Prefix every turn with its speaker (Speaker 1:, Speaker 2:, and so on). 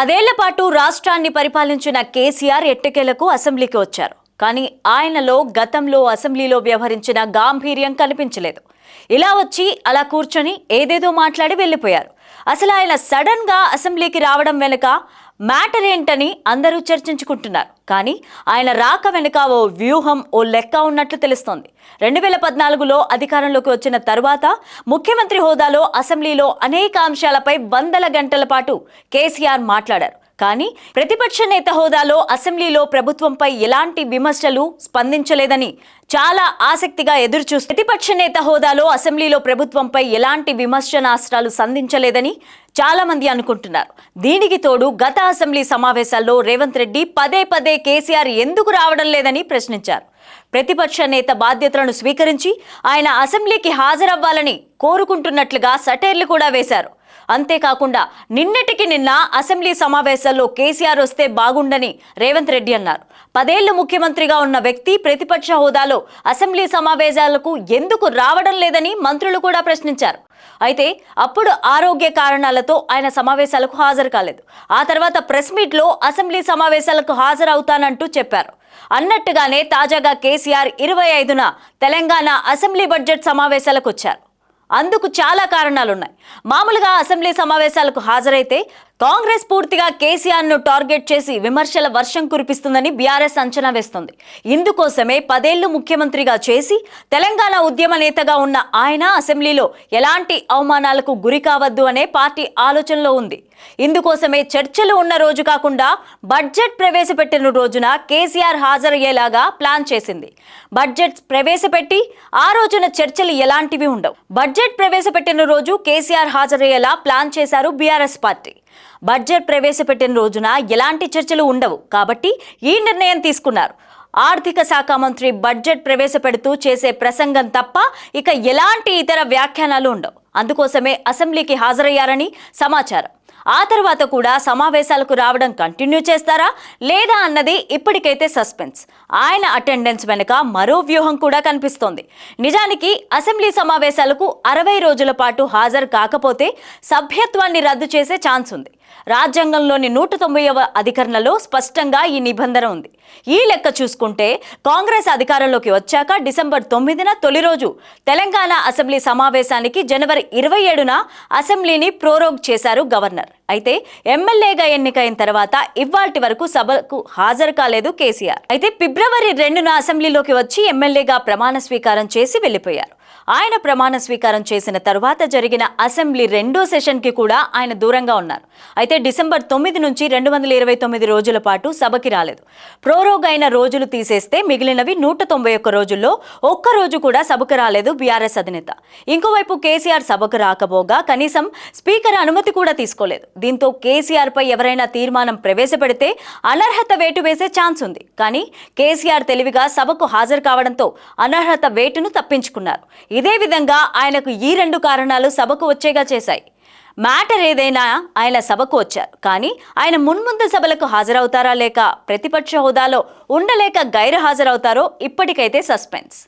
Speaker 1: పదేళ్ళ పాటు రాష్ట్రాన్ని పరిపాలించిన కేసీఆర్ ఎట్టకేలకు అసెంబ్లీకి వచ్చారు. కానీ ఆయనలో గతంలో అసెంబ్లీలో వ్యవహరించిన గాంభీర్యం కనిపించలేదు. ఇలా వచ్చి అలా కూర్చొని ఏదేదో మాట్లాడి వెళ్ళిపోయారు. అసలు ఆయన సడన్గా అసెంబ్లీకి రావడం వెనుక మ్యాటర్ ఏంటని అందరూ చర్చించుకుంటున్నారు. కానీ ఆయన రాక వెనుక ఓ వ్యూహం ఓ లెక్క ఉన్నట్లు తెలుస్తోంది. రెండు వేల పద్నాలుగులో అధికారంలోకి వచ్చిన తరువాత ముఖ్యమంత్రి హోదాలో అసెంబ్లీలో అనేక అంశాలపై వందల గంటల పాటు కేసీఆర్ మాట్లాడారు. కానీ ప్రతిపక్ష నేత హోదాలో అసెంబ్లీలో ప్రభుత్వంపై ఎలాంటి విమర్శలు స్పందించలేదని చాలా ఆసక్తిగా ఎదురుచూస్తూ ప్రతిపక్ష నేత హోదాలో అసెంబ్లీలో ప్రభుత్వంపై ఎలాంటి విమర్శనాస్త్రాలు సంధించలేదని చాలామంది అనుకుంటున్నారు. దీనికి తోడు గత అసెంబ్లీ సమావేశాల్లో రేవంత్ రెడ్డి పదే పదే కేసీఆర్ ఎందుకు రావడం లేదని ప్రశ్నించారు. ప్రతిపక్ష నేత బాధ్యతలను స్వీకరించి ఆయన అసెంబ్లీకి హాజరవ్వాలని కోరుకుంటున్నట్లుగా సటైర్లు కూడా వేశారు. అంతేకాకుండా నిన్నటికి నిన్న అసెంబ్లీ సమావేశాల్లో కేసీఆర్ వస్తే బాగుండని రేవంత్ రెడ్డి అన్నారు. పదేళ్ళు ముఖ్యమంత్రిగా ఉన్న వ్యక్తి ప్రతిపక్ష హోదాలో అసెంబ్లీ సమావేశాలకు ఎందుకు రావడం లేదని మంత్రులు కూడా ప్రశ్నించారు. అయితే అప్పుడు ఆరోగ్య కారణాలతో ఆయన సమావేశాలకు హాజరు కాలేదు. ఆ తర్వాత ప్రెస్ మీట్లో అసెంబ్లీ సమావేశాలకు హాజరవుతానంటూ చెప్పారు. అన్నట్టుగానే తాజాగా కేసీఆర్ ఇరవై ఐదున తెలంగాణ అసెంబ్లీ బడ్జెట్ సమావేశాలకు వచ్చారు. అందుకు చాలా కారణాలున్నాయి. మామూలుగా అసెంబ్లీ సమావేశాలకు హాజరైతే కాంగ్రెస్ పూర్తిగా కేసీఆర్ను టార్గెట్ చేసి విమర్శల వర్షం కురిపిస్తుందని బీఆర్ఎస్ అంచనా వేస్తుంది. ఇందుకోసమే పదేళ్ళు ముఖ్యమంత్రిగా చేసి తెలంగాణ ఉద్యమ నేతగా ఉన్న ఆయన అసెంబ్లీలో ఎలాంటి అవమానాలకు గురి కావద్దు అనే పార్టీ ఆలోచనలో ఉంది. ఇందుకోసమే చర్చలు ఉన్న రోజు కాకుండా బడ్జెట్ ప్రవేశపెట్టిన రోజున కేసీఆర్ హాజరయ్యేలాగా ప్లాన్ చేసింది. బడ్జెట్ ప్రవేశపెట్టి ఆ రోజున చర్చలు ఎలాంటివి ఉండవు. బడ్జెట్ ప్రవేశపెట్టిన రోజు కేసీఆర్ హాజరయ్యేలా ప్లాన్ చేశారు బీఆర్ఎస్ పార్టీ. బడ్జెట్ ప్రవేశపెట్టిన రోజున ఎలాంటి చర్చలు ఉండవు. కాబట్టి ఈ నిర్ణయం తీసుకున్నారు. ఆర్థిక శాఖ మంత్రి బడ్జెట్ ప్రవేశపెడుతూ చేసే ప్రసంగం తప్ప ఇక ఎలాంటి ఇతర వ్యాఖ్యానాలు ఉండవు. అందుకోసమే అసెంబ్లీకి హాజరయ్యారని సమాచారం. ఆ తర్వాత కూడా సమావేశాలకు రావడం కంటిన్యూ చేస్తారా లేదా అన్నది ఇప్పటికైతే సస్పెన్స్. ఆయన అటెండెన్స్ వెనుక మరో వ్యూహం కూడా కనిపిస్తోంది. నిజానికి అసెంబ్లీ సమావేశాలకు అరవై రోజుల పాటు హాజరు కాకపోతే సభ్యత్వాన్ని రద్దు చేసే ఛాన్స్ ఉంది. రాజ్యాంగంలోని నూట తొంభైవ అధికరణలో స్పష్టంగా ఈ నిబంధన ఉంది. ఈ లెక్క చూసుకుంటే కాంగ్రెస్ అధికారంలోకి వచ్చాక డిసెంబర్ తొమ్మిదిన తొలి రోజు తెలంగాణ అసెంబ్లీ సమావేశానికి జనవరి ఇరవై ఏడున అసెంబ్లీని ప్రోరోగ్ చేశారు గవర్నర్. అయితే ఎమ్మెల్యేగా ఎన్నికైన తర్వాత ఇవాల్టి వరకు సభకు హాజరు కాలేదు కేసీఆర్. అయితే ఫిబ్రవరి రెండున అసెంబ్లీలోకి వచ్చి ఎమ్మెల్యేగా ప్రమాణ స్వీకారం చేసి వెళ్ళిపోయారు. ఆయన ప్రమాణ స్వీకారం చేసిన తర్వాత జరిగిన అసెంబ్లీ రెండో సెషన్కి కూడా ఆయన దూరంగా ఉన్నారు. అయితే డిసెంబర్ తొమ్మిది నుంచి రెండు వందల ఇరవై తొమ్మిది రోజుల పాటు సభకి రాలేదు. ప్రోరోగ్ అయిన రోజులు తీసేస్తే మిగిలినవి నూట తొంభై ఒక్క రోజుల్లో ఒక్క రోజు కూడా సభకు రాలేదు బీఆర్ఎస్ అధినేత. ఇంకోవైపు కేసీఆర్ సభకు రాకపోగా కనీసం స్పీకర్ అనుమతి కూడా తీసుకోలేదు. దీంతో కేసీఆర్పై ఎవరైనా తీర్మానం ప్రవేశపెడితే అనర్హత వేటు వేసే ఛాన్స్ ఉంది. కానీ కేసీఆర్ తెలివిగా సభకు హాజరు కావడంతో అనర్హత వేటును తప్పించుకున్నారు. ఇదే విధంగా ఆయనకు ఈ రెండు కారణాలు సభకు వచ్చేగా చేశాయి. మ్యాటర్ ఏదైనా ఆయన సభకు వచ్చారు. కానీ ఆయన మున్ముందు సభలకు హాజరవుతారా లేక ప్రతిపక్ష హోదాలో ఉండలేక గైరు హాజరవుతారో ఇప్పటికైతే సస్పెన్స్.